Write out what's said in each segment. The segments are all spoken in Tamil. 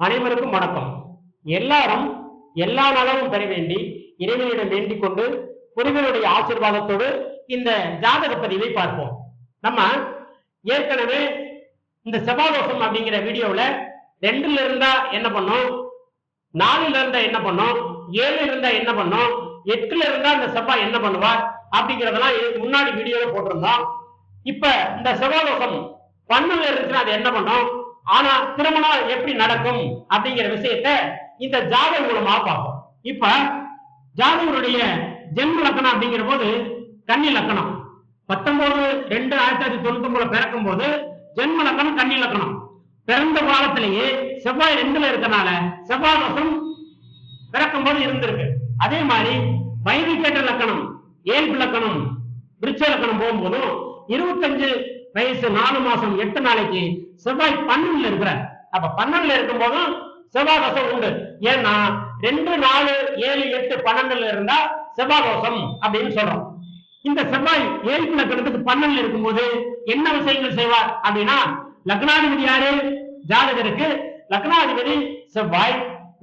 அனைவருக்கும் வணக்கம். எல்லாரும் எல்லா நலமும் பெற வேண்டி இறைவனிடம் வேண்டிக் கொண்டு குருவினுடைய ஆசீர்வாதத்தோடு இந்த ஜாதக பதிவை பார்ப்போம். நம்ம ஏற்கனவே இந்த செவ்வாதோஷம் அப்படிங்கிற வீடியோவில் ரெண்டுல இருந்தா என்ன பண்ணோம்? நாலுல இருந்தா என்ன பண்ணோம்? ஏழு இருந்தா என்ன பண்ணோம்? எட்டுல இருந்தா இந்த செவ்வாய் என்ன பண்ணுவார்? அப்படிங்கறதெல்லாம் இதுக்கு முன்னாடி வீடியோல போட்டிருந்தோம். இப்ப இந்த செவ்வாதோஷம் பண்ணுல இருந்துச்சுன்னா அது என்ன பண்ணும்? ஆனா திருமணம் எப்படி நடக்கும் அப்படிங்கிற விஷயத்த இந்த ஜாதகம் மூலமா பார்ப்போம். இப்ப ஜாதகருடைய ஜென்ம லக்கணம் அப்படிங்கிற போது கன்னி லக்கணம். பத்தொன்பது ரெண்டு ஆயிரத்தி தொள்ளாயிரத்தி தொண்ணூத்தி ஒன்பதுல பிறக்கும் போது ஜென்ம லக்கணம் கன்னி லக்கணம். பிறந்த காலத்திலேயே செவ்வாய் ரெண்டுல இருக்கனால செவ்வாய் தோஷம் பிறக்கும் போது இருந்திருக்கு. அதே மாதிரி வயது கேட்ட லக்கணம் ஏழ்பு லக்கணம் விருட்ச லக்கணம் போகும்போதும் இருபத்தஞ்சு வயசு நாலு மாசம் எட்டு நாளைக்கு செவ்வாய் பன்னெண்டுல இருக்கிறார். அப்ப பன்னெண்டுல இருக்கும் போதும் செவ்வாய் தோஷம் உண்டு. ஏன்னா ரெண்டு நாலு ஏழு எட்டு பன்னெண்டுல இருந்தா செவ்வாய் தோஷம் அப்படின்னு சொல்றோம். இந்த செவ்வாய் ஏழு லக்கணத்துக்கு பன்னெண்டுல இருக்கும்போது என்ன விஷயங்கள் செய்வார் அப்படின்னா லக்னாதிபதி யாரு? ஜாதகருக்கு. லக்னாதிபதி செவ்வாய்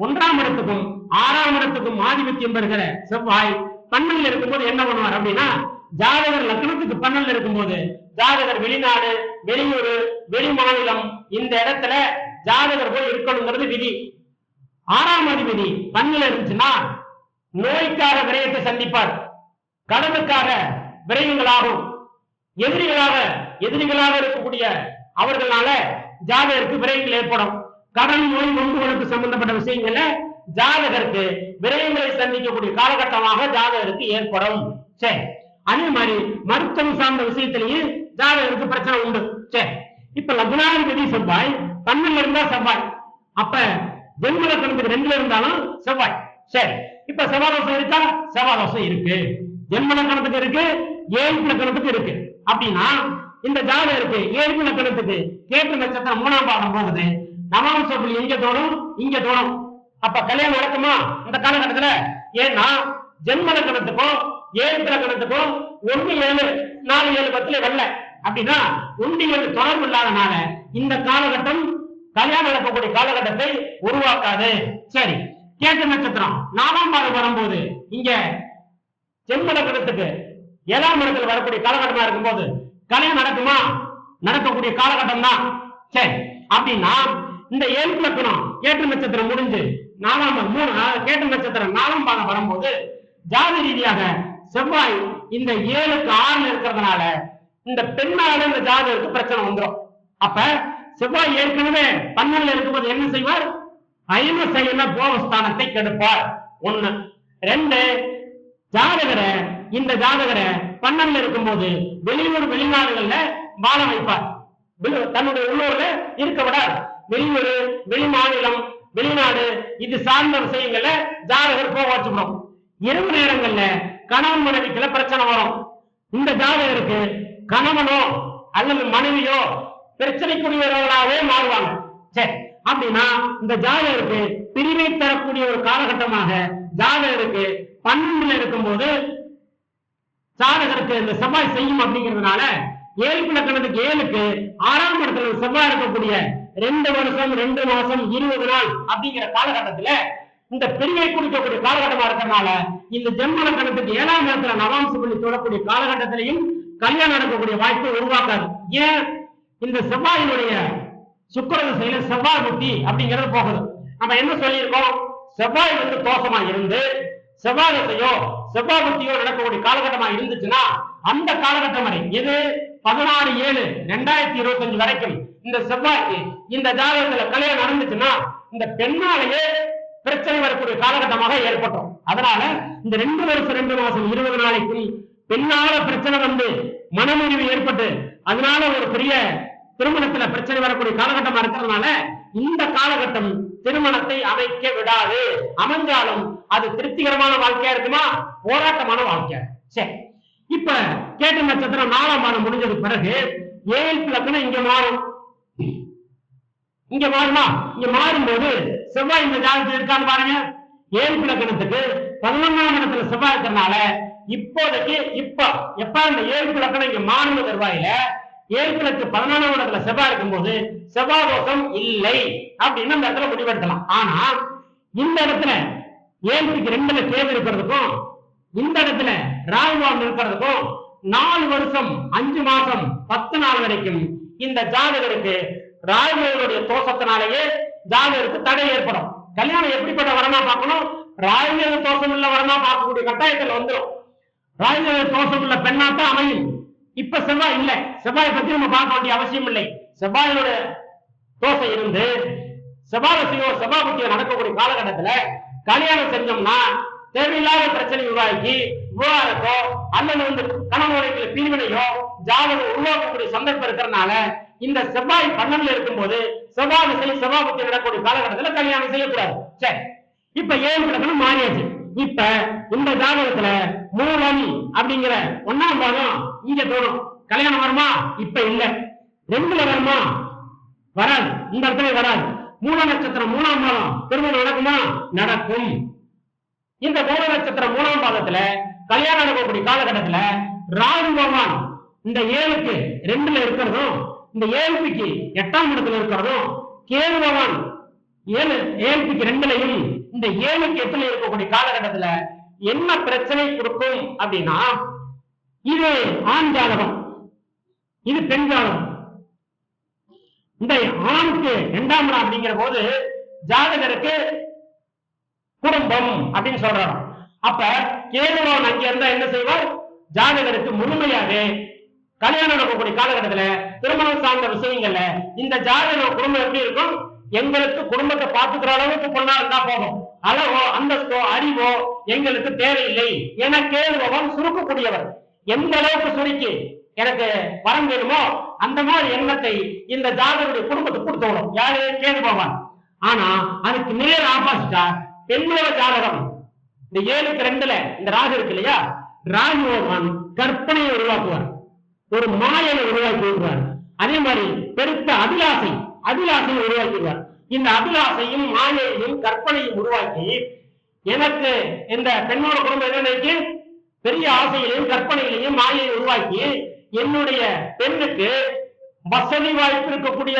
ஒன்றாம் இடத்துக்கும் ஆறாம் இடத்துக்கும் ஆதிபத்தியம் பெறுகிற செவ்வாய் பன்னெண்டுல இருக்கும்போது என்ன பண்ணுவார் அப்படின்னா ஜாதகர் லக்னத்துக்கு பன்னெண்டுல இருக்கும்போது ஜாதகர் வெளிநாடு வெளியூர் வெளி மாநிலம் இந்த இடத்துல ஜாதகர் போய் இருக்கணுங்கிறது விதி. ஆறாம் அதிபதி பன்னில இருந்துச்சுன்னா நோய்க்காக விரயத்தை சந்திப்பார். கடனுக்காக விரயங்களாகும். எதிரிகளாக எதிரிகளாக இருக்கக்கூடிய அவர்களால ஜாதகருக்கு விரயங்கள் ஏற்படும். கடன் நோய் நொங்குகளுக்கு சம்பந்தப்பட்ட விஷயங்கள்ல ஜாதகருக்கு விரயங்களை சந்திக்கக்கூடிய காலகட்டமாக ஜாதகருக்கு ஏற்படும். சரி. அதே மாதிரி மருத்துவம் சார்ந்த விஷயத்திலேயும் ஜாதகருக்கு பிரச்சனை உண்டு. சரி இப்ப லக்னாதிபதி செவ்வாய் பன்னெண்டுல இருந்தா செவ்வாய். அப்ப ஜென்மலக்கணத்துக்கு ரெண்டுல இருந்தாலும் செவ்வாய். சரி இப்ப செவ்வாதோஷம் இருக்கா? செவ்வாதோஷம் இருக்கு. ஜென்மலக்கணத்துக்கு இருக்கு ஏழு லக்கணத்துக்கு இருக்கு. அப்படின்னா இந்த ஜாதகருக்கு ஏழு லக்கணத்துக்கு கேட்டு நட்சத்திரம் மூணாம் பாடம் போகுது. நவாம் சொல்லி இங்க தோணும் இங்க தோணும். அப்ப கல்யாணம் நடக்குமா? இந்த காலகட்டத்துல? ஏன்னா ஜென்மலக்கணத்துக்கும் ஏழு லக்கணத்துக்கும் ஒன்று ஏழு நாலு ஏழு பத்துல வரல அப்படின்னா ஒன்று ஏழு தொடர்பு இல்லாதனால இந்த காலகட்டம் கல்யாணம் நடக்கக்கூடிய காலகட்டத்தை உருவாக்காது. சரி கேட்ட நட்சத்திரம் நாலாம் பாதம் வரும்போது இங்க ஜென்ம லக்கணத்துக்கு ஏழாம் இடத்துல வரக்கூடிய காலகட்டமா இருக்கும்போது கல்யாணம் நடக்குமா? நடக்கக்கூடிய காலகட்டம் தான் சரி அப்படின்னா இந்த ஏழு லக்கணம் கேட்ட நட்சத்திரம் முடிஞ்சு நாலாம் மூணு கேட்ட நட்சத்திரம் நாலாம் பாதம் வரும்போது ஜாதி ரீதியாக செவ்வாய் இந்த ஏழுக்கு ஆறுல இருக்கிறதுனால இந்த பெண்ணால இந்த ஜாதகருக்கு பிரச்சனை வந்துடும் அப்ப செவ்வாய் ஏற்கனவே பன்னெண்டுல இருக்கும்போது என்ன செய்வார்? ஐம செயல போகஸ்தானத்தை கெடுப்பார். ஒண்ணு. ரெண்டு ஜாதகரை இந்த ஜாதகரை பன்னெண்டுல இருக்கும்போது வெளியூர் வெளிநாடுகள்ல வாழ வைப்பார். தன்னுடைய உள்ளூர்ல இருக்க விடார். வெளியூர் வெளி மாநிலம் வெளிநாடு இது சார்ந்த விஷயங்கள்ல ஜாதகர் போக வச்சுக்கணும். இரவு நேரங்கள்ல கணவன் மனைவிக்குள்ள பிரச்சனை வரும். இந்த ஜாதகருக்கு கணவனோ அல்லது மனைவியோ பிரச்சனைக்குரியவர்களாகவே மாறுவாங்க. சரி அப்படின்னா இந்த ஜாதகருக்கு பிரிவை தரக்கூடிய ஒரு காலகட்டமாக ஜாதகருக்கு பன்னெண்டுல இருக்கும்போது ஜாதகருக்கு இந்த செவ்வாய் செய்யும் அப்படிங்கிறதுனால ஏழு லக்கணத்துக்கு ஏழுக்கு ஆறாம் இடத்துல செவ்வாய் இருக்கக்கூடிய ரெண்டு வருஷம் ரெண்டு மாசம் இருபது நாள் அப்படிங்கிற காலகட்டத்துல இந்த பிரிவை குறிக்கக்கூடிய காலகட்டமா இருக்கிறதுனால இந்த ஜென்ம கணத்துக்கு ஏழாம் இடத்துல நவாம்சு பண்ணி சொல்லக்கூடிய காலகட்டத்திலையும் கல்யாணம் நடக்கக்கூடிய வாய்ப்பை உருவாக்காது. ஏன்? இந்த செவ்வாயினுடைய சுக்கிர செயல செவ்வாய் புத்தி அப்படிங்கிறது போகுது. நம்ம என்ன சொல்லியிருக்கோம்? செவ்வாய் வந்து தோஷமா இருந்து செவ்வாயத்தையோ செவ்வாய் புத்தியோ நடக்கக்கூடிய காலகட்டமா இருந்துச்சுன்னா அந்த காலகட்டம் வரை எது? பதினாறு ஏழு ரெண்டாயிரத்தி இருபத்தஞ்சு வரைக்கும் இந்த செவ்வாய்க்கு இந்த ஜாதகத்துல கல்யாணம் நடந்துச்சுன்னா இந்த பெண்ணாலேயே பிரச்சனை வரக்கூடிய காலகட்டமாக ஏற்பட்டோம். அதனால இந்த ரெண்டு வருஷம் ரெண்டு மாசம் இருபது நாளைக்குள் பெண்ணால பிரச்சனை வந்து மனமுறிவு ஏற்பட்டு அதனால ஒரு பெரிய திருமணத்துல பிரச்சனை வரக்கூடிய காலகட்டமா இருக்கிறதுனால இந்த காலகட்டம் திருமணத்தை அமைக்க விடாது. அமைஞ்சாலும் அது திருப்திகரமான வாழ்க்கையா இருக்குமா? போராட்டமான வாழ்க்கையா சரி. இப்ப கேட்ட நட்சத்திரம் நாலாம் மாதம் முடிஞ்சது பிறகு ஏழு லக்கணம் இங்க மாறும். இங்க மாறுமா? இங்க மாறும்போது செவ்வாய் இந்த ஜாதகத்தில் இருக்கான்னு பாருங்க. ஏழு லக்கணத்துக்கு பதினொன்றாம் இடத்துல செவ்வாய் இருக்கிறனால இப்போதைக்கு இப்ப எப்ப இந்த ஏழு லக்கணம் இங்க மாறுன ஏழு ஏழுக்கு பதினொன்றாம் இடத்துல செவ்வாய் இருக்கும்போது செவ்வாய் தோஷம் இல்லை அப்படின்னு அந்த இடத்துல முடிவெடுக்கலாம். ஆனா இந்த இடத்துல ஏழுக்கு ரெண்டுல கேது இருக்கிறதுக்கும் இந்த இடத்துல ராகுவான் இருக்கிறதுக்கும் நாலு வருஷம் அஞ்சு மாசம் பத்து நாள் வரைக்கும் இந்த ஜாதகருக்கு ராகுவனுடைய தோஷத்தினாலேயே ஜாதகருக்கு தடை ஏற்படும். கல்யாணம் எப்படிப்பட்ட வரமா பார்க்கணும்? ராஜ்யத தோஷம் உள்ள வரமா பார்க்கக்கூடிய கட்டாயத்தில் வந்துடும் ராஜ்யத தோஷம் உள்ள பெண்ணாத்தான் அமையும். இப்ப செவ்வாய் இல்லை. செவ்வாயை பத்தி நம்ம பார்க்க வேண்டிய அவசியம் இல்லை. செவ்வாயோட தோசை இருந்து செவ்வாயத்தையோ செவ்வாபத்தியோ நடக்கக்கூடிய காலகட்டத்துல கல்யாணம் செஞ்சோம்னா தேவையில்லாத பிரச்சனை உருவாக்கி விவாதத்தோ அல்லது வந்து கணவனுடைய பிரிவினையோ ஜாதகம் உருவாக்கக்கூடிய சந்தர்ப்பம் இருக்கிறதுனால இந்த செவ்வாய் பன்னெண்டுல இருக்கும்போது செவ்வாய் திசை செவ்வாபத்தி நடக்கக்கூடிய காலகட்டத்துல கல்யாணம் செய்யக்கூடாது. சரி இப்ப ஏழு கிழமை மாறியாச்சு. இப்ப இந்த ஜாதகத்துல மூலம் அப்படிங்கிற ஒன்னாம் பாகம் இங்க தோணும். கல்யாணம் வருமா? இப்ப இல்ல. ரெண்டுல வருமா? வராது. இந்த இடத்துல வராது. மூல நட்சத்திரம் மூணாம் பாதம் திருமணம் நடக்குமா? நடக்கும். இந்த மூல நட்சத்திரம் மூணாம் பாதத்துல கல்யாணம் நடக்கக்கூடிய காலகட்டத்துல ராகு பகவான் இந்த ஏழுக்கு ரெண்டுல இருக்கிறதும் இந்த ஏழுக்கு எட்டாம் இடத்துல இருக்கிறதும் கேது பகவான் ஏழு ஏழுக்கு ரெண்டுலையும் இந்த ஏழுக்கு எட்டுல இருக்கக்கூடிய காலகட்டத்துல என்ன பிரச்சனை கொடுக்கும் அப்படின்னா இது ஆண் ஜாதகம். இது பெண் ஜாதகம். இந்த ஆணுக்கு இரண்டாம் இடம் அப்படிங்கிற போது ஜாதகருக்கு குடும்பம் அப்படின்னு சொல்றாங்க அப்ப கேதுவான் அங்க இருந்தா என்ன செய்வார்? ஜாதகருக்கு முழுமையாக கல்யாணம் நடக்கக்கூடிய காலகட்டத்துல திருமணம் சார்ந்த விஷயங்கள்ல இந்த ஜாதக குடும்பம் எப்படி இருக்கும்? எங்களுக்கு குடும்பத்தை பாத்துக்கிற அளவுக்கு பொண்ணா இருந்தா போதும். அளவோ அந்தஸ்தோ அறிவோ எங்களுக்கு தேவையில்லை. என கேள்வகம் சுருக்கக்கூடியவர். எந்த அளவுக்கு சுருக்கி எனக்கு வரம் வேணுமோ அந்த மாதிரி எண்ணத்தை இந்த ஜாதகருடைய குடும்பத்துக்கு கொடுத்து யாரு? கேது ஆனா அதுக்கு நேர் ஆபாசிட்டா பெண்ணோட ஜாதகம். இந்த ஏழுக்கு ரெண்டுல இந்த ராகு இருக்கு இல்லையா? ராகு கற்பனையை உருவாக்குவார். ஒரு மாயனை உருவாக்கி விடுவார் அதே மாதிரி பெருத்த அபிலாசை அபிலாசையை உருவாக்கிடுவார் இந்த அபிலாசையும் மாயையும் கற்பனையும் உருவாக்கி எனக்கு இந்த பெண்ணோட குடும்பம் என்ன நினைக்கு பெரிய ஆசைகளையும் கற்பனையிலையும் மாயையை உருவாக்கி என்னுடைய பெண்ணுக்கு வசதி வாய்ப்பு இருக்கக்கூடிய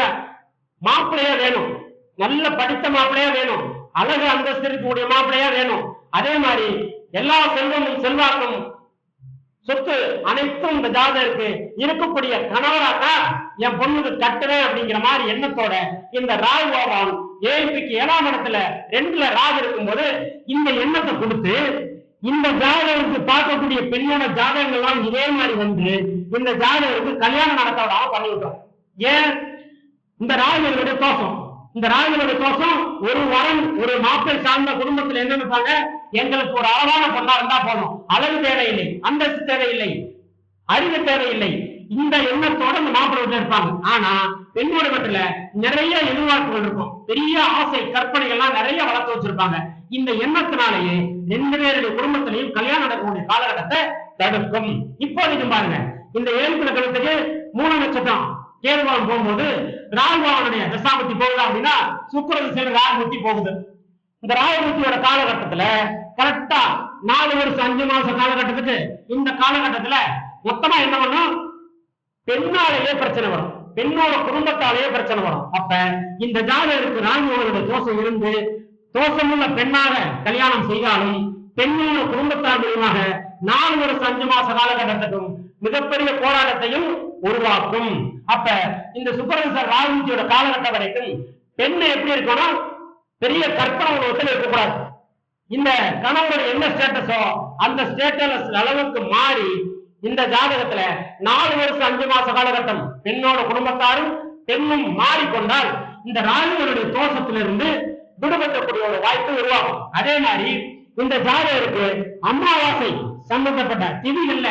மாப்பிள்ளையா வேணும். நல்ல படித்த மாப்பிள்ளையா வேணும். அழகு அந்தஸ்து இருக்கக்கூடிய மாப்பிள்ளையா வேணும். அதே மாதிரி எல்லா செல்வமும் செல்வாக்கும் சொத்து அனைத்தும் இந்த ஜாதகருக்கு இருக்கக்கூடிய கணவராக்கா என் பொண்ணுக்கு கட்டுவேன் அப்படிங்கிற மாதிரி எண்ணத்தோட இந்த ராகு பகவான் ஏழுக்கு ஏழாம் இடத்துல ரெண்டுல ராகு இருக்கும்போது இந்த எண்ணத்தை கொடுத்து இந்த ஜாதகருக்கு பார்க்கக்கூடிய பெண்ணோட ஜாதகங்கள்லாம் இதே மாதிரி வந்து இந்த ஜாதகருக்கு கல்யாணம் நடத்தவராக பண்ணி விட்டோம் ஏன்? இந்த ராகுகளுடைய தோஷம். இந்த ராஜனோட தோஷம் ஒரு வரன் ஒரு மாப்பிளை சார்ந்த குடும்பத்துல என்ன நினைப்பாங்க எங்களுக்கு ஒரு அழகான பொண்ணா இருந்தா போதும். அழகு தேவையில்லை அந்தஸ்து தேவையில்லை அறிவு தேவையில்லை. இந்த எண்ணத்தோட இந்த மாப்பிள்ளை வீட்டுல இருப்பாங்க. ஆனா பெண்ணோட வீட்டுல நிறைய எதிர்பார்ப்புகள் இருக்கும். பெரிய ஆசை கற்பனைகள்லாம் நிறைய வளர்த்து வச்சிருப்பாங்க. இந்த எண்ணத்தினாலேயே ரெண்டு பேருடைய குடும்பத்திலையும் கல்யாணம் நடக்கக்கூடிய காலகட்டத்தை தடுக்கும். இப்போதைக்கு பாருங்க. இந்த ஏழு கிழக்கத்துக்கு மூணு நட்சத்திரம் கேள்வான் போகும்போது ராகுவாவுடைய தசாபத்தி போகுது அப்படின்னா சுக்கிர திசையில ராகுபத்தி போகுது. இந்த ராகுபத்தியோட காலகட்டத்துல கரெக்டா நாலு வருஷம் அஞ்சு மாசம் காலகட்டத்துக்கு இந்த காலகட்டத்துல மொத்தமா என்ன பண்ணும்? பெண்ணாலேயே பிரச்சனை வரும். பெண்ணோட குடும்பத்தாலேயே பிரச்சனை வரும். அப்ப இந்த ஜாதகருக்கு ராகுவோட தோஷம் இருந்து தோஷமுள்ள பெண்ணாக கல்யாணம் செய்தாலும் பெண்ணோட குடும்பத்தார் மூலமாக நாலு வருஷம் அஞ்சு மாச காலகட்டத்துக்கும் மிகப்பெரிய போராட்டத்தையும் உருவாக்கும். அப்ப இந்த சுப்பரன்சர் ராகுஜியோட காலகட்டம் வரைக்கும் பெண் எப்படி இருக்கணும்? பெரிய கற்பனை உலகத்தில் இருக்கக்கூடாது. இந்த கணவரோட என்ன ஸ்டேட்டஸோ அந்த ஸ்டேட்டஸ் அளவுக்கு மாறி இந்த ஜாதகத்துல நாலு வருஷம் அஞ்சு மாச காலகட்டம் பெண்ணோட குடும்பத்தாரும் பெண்ணும் மாறிக்கொண்டால் இந்த ராகுவனுடைய தோஷத்திலிருந்து விடுபட்டக்கூடிய ஒரு வாய்ப்பு உருவாகும். அதே மாதிரி இந்த ஜாதகருக்கு அமாவாசை சம்பந்தப்பட்ட திதிகள்ல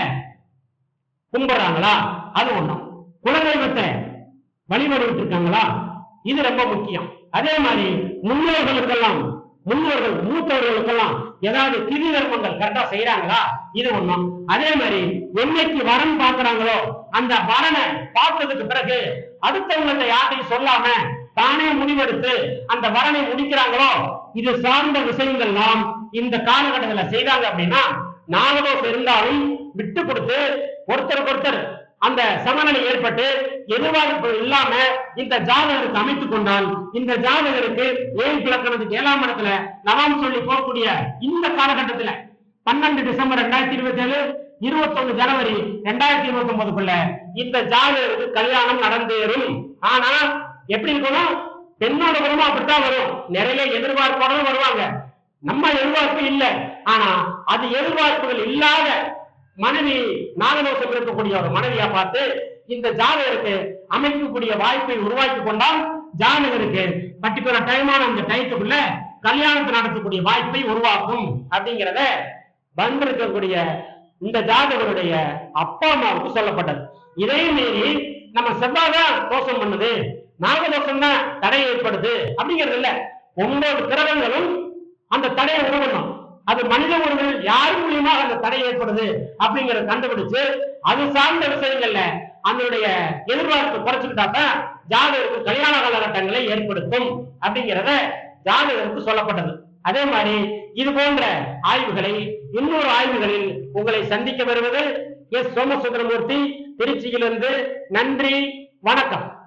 கும்பிடுறாங்களா? அது ஒண்ணும். குலதெய்வத்தை வழிபடுட்டு இருக்காங்களா இது ரொம்ப முக்கியம். அதே மாதிரி முன்னோர்களுக்கெல்லாம் முன்னோர்கள் மூத்தவர்களுக்கெல்லாம் ஏதாவது திதி தர்மங்கள் கரெக்டா செய்யறாங்களா இது ஒண்ணும் அதே மாதிரி என்னைக்கு வரன் பாக்குறாங்களோ அந்த வரனை பார்த்ததுக்கு பிறகு அடுத்தவங்களை யார்ட்டையும் சொல்லாம தானே முடிவெடுத்து அந்த வரனை முடிக்கிறாங்களோ இது சார்ந்த விஷயங்கள் நாம் இந்த காலகட்டத்துல செய்தாங்க அப்படின்னா நாகதோஷம் இருந்தாலும் விட்டு கொடுத்து ஒருத்தருக்கு ஒருத்தர் அந்த சமநிலை ஏற்பட்டு எதிர்பார்ப்பு இல்லாம இந்த ஜாதகருக்கு அமைத்துக் கொண்டால் இந்த ஜாதகருக்கு ஏழு கிழக்கணத்துக்கு ஏழாம் இடத்துல நவாம் சொல்லி போகக்கூடிய இந்த காலகட்டத்துல பன்னெண்டு டிசம்பர் ரெண்டாயிரத்தி இருபத்தி ஏழு இருபத்தொன்னு ஜனவரி ரெண்டாயிரத்தி இருபத்தி ஒன்பதுக்குள்ள இந்த ஜாதகருக்கு கல்யாணம் நடந்தேறும். ஆனா எப்படி இருக்கணும் பெண்ணோட குடும்பம் அப்படித்தான் வரும். நிறைய எதிர்பார்ப்போட வருவாங்க. நம்ம எதிர்பார்ப்பு இல்லை. ஆனா அது எதிர்பார்ப்புகள் இல்லாத மனைவி நாகதோஷம் இருக்கக்கூடிய ஒரு மனைவியா பார்த்து இந்த ஜாதகருக்கு அமைக்கக்கூடிய வாய்ப்பை உருவாக்கி கொண்டால் ஜாதகருக்கு பர்டிகுலர் டைமான அந்த டயத்துக்குள்ள கல்யாணத்தை நடத்தக்கூடிய வாய்ப்பை உருவாக்கும் அப்படிங்கிறத வந்திருக்கக்கூடிய இந்த ஜாதகருடைய அப்பா அம்மாவுக்கு சொல்லப்பட்டது. இதே மீறி நம்ம செவ்வாய்தான் தோஷம் பண்ணுது நாகதோஷம் தான் தடை ஏற்படுது அப்படிங்கிறது இல்ல. ஒன்பது கிரகங்களும் அந்த தடையை உருவணும் அது மனித உறவில் யார் மூலியமாக அந்த தடை ஏற்படுது அப்படிங்கறத கண்டுபிடிச்சு அது சார்ந்த விஷயங்கள்ல அதனுடைய எதிர்பார்ப்பு குறைச்சுக்கிட்டா ஜாதகருக்கு கல்யாண காலகட்டங்களை ஏற்படுத்தும் அப்படிங்கிறத ஜாதகருக்கு சொல்லப்பட்டது. அதே மாதிரி இது போன்ற ஆய்வுகளை இன்னொரு ஆய்வுகளில் உங்களை சந்திக்க வருவது எஸ். சோமசுந்தரமூர்த்தி திருச்சியிலிருந்து நன்றி வணக்கம்.